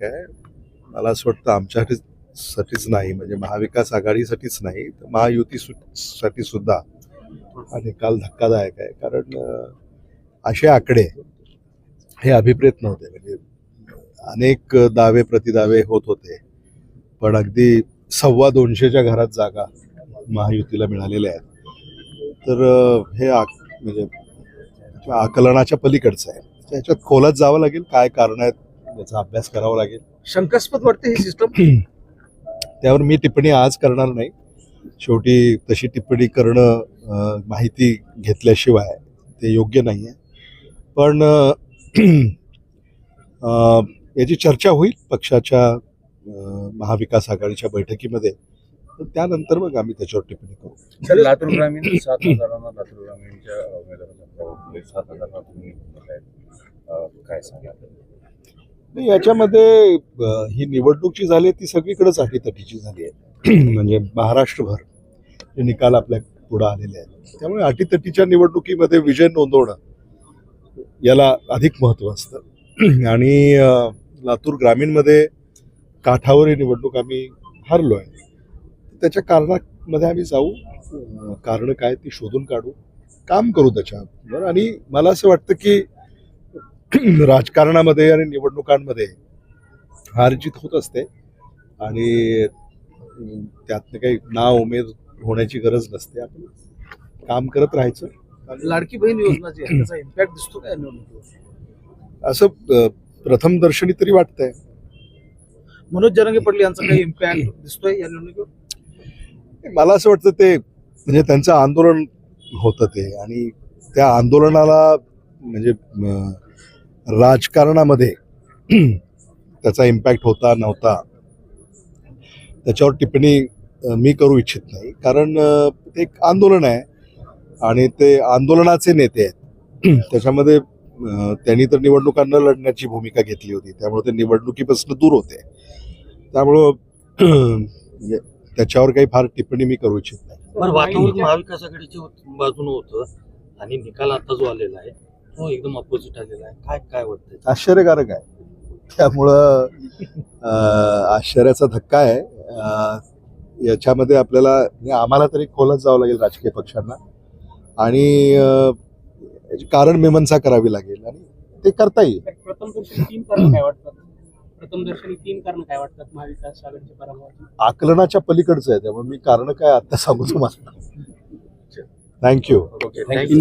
काय मला असं वाटतं आमच्यासाठी साठीच नाही म्हणजे महाविकास आघाडीसाठीच नाही तर महायुती सु- साठी सुद्धा. हा निकाल धक्कादायक आहे कारण असे आकडे हे अभिप्रेत नव्हते. म्हणजे अनेक दावे प्रतिदावे होत होते पण अगदी सव्वा दोनशेच्या घरात जागा महायुतीला मिळालेल्या आहेत. तर हे आक म्हणजे आकलनाच्या पलीकडचं आहे. त्याच्यात खोलात जावं लागेल काय कारण आहेत याचा अभ्यास करावा लागेल. शंकास्पद वाटते ही सिस्टम त्यावर मी टिप्पणी आज करणार नाही. शेवटी तशी टिप्पणी करणं माहिती घेतल्याशिवाय ते योग्य नाही आहे पण याची चर्चा होईल पक्षाच्या महाविकास आघाडीच्या बैठकीमध्ये. तर त्यानंतर मग आम्ही त्याच्यावर टिप्पणी करू. लातूर ग्रामीण सात हजारांना लातूर ग्रामीणच्या उमेदवारांना सात हजारांना तुम्ही म्हणताय. अं, काय सांगा नाही याच्यामध्ये ही निवडणूक जी झाली आहे ती सगळीकडेच अटीतटीची झाली आहे. म्हणजे महाराष्ट्रभर हे निकाल आपल्या पुढे आलेले आहेत. त्यामुळे अटीतटीच्या निवडणुकीमध्ये विजय नोंदवणं याला अधिक महत्त्व असतं. आणि लातूर ग्रामीणमध्ये काठावर ही निवडणूक आम्ही हरलो आहे त्याच्या कारणामध्ये आम्ही जाऊ. कारणं काय ती शोधून काढू. काम करू त्याच्यावर. आणि मला असं वाटतं की राजकारणामध्ये आणि निवडणुकांमध्ये हार जीत होत असते. आणि त्यातनं काही नाव उमेद होण्याची गरज नसते. आपण काम करत राहायचं. लाडकी बहीण योजना आहे. त्याचा इम्पॅक्ट दिसतो काय निवडणुकीवर? असं अं, प्रथम दर्शनी तरी वाटतंय. मनोज जरंगे पडले यांचा काही इम्पॅक्ट दिसतोय या निवडणुकीवर? मला असं वाटतं ते म्हणजे त्यांचं आंदोलन होतं ते. आणि त्या आंदोलनाला म्हणजे राजकारणामध्ये त्याचा इम्पॅक्ट होता नव्हता. त्याच्यावर टिप्पणी मी करू इच्छित नाही. कारण एक आंदोलन आहे आणि ते आंदोलनाचे नेते आहेत. त्याच्यामध्ये त्यांनी तर निवडणुकांना लढण्याची भूमिका घेतली होती. त्यामुळे ते निवडणुकीपासून दूर होते. त्यामुळं म्हणजे त्याच्यावर काही फार टिप्पणी मी करू इच्छित नाही. पण महाविकास आघाडीच्या बाजून होतं आणि निकाल आता जो आलेला आहे एकदम अपोजिट आलेला आहे. काय काय वाटतंय? आश्चर्यकारक आहे. त्यामुळं अं, आश्चर्याचा धक्का आहे. अं, याच्यामध्ये आपल्याला म्हणजे आम्हाला तरी खोलत जावं लागेल राजकीय पक्षांना. आणि अं, याची कारण मीमांसा करावी लागेल. आणि ते करता येईल प्रथम दर्शनी तीन कारण काय वाटतात? प्रथम दर्शनी तीन कारण काय वाटतात महाविकास आघाडीच्या पराभवाची? आकलनाच्या पलीकडचं आहे त्यामुळे मी कारण काय आता सांगू तुम्हाला? Thank you okay thank you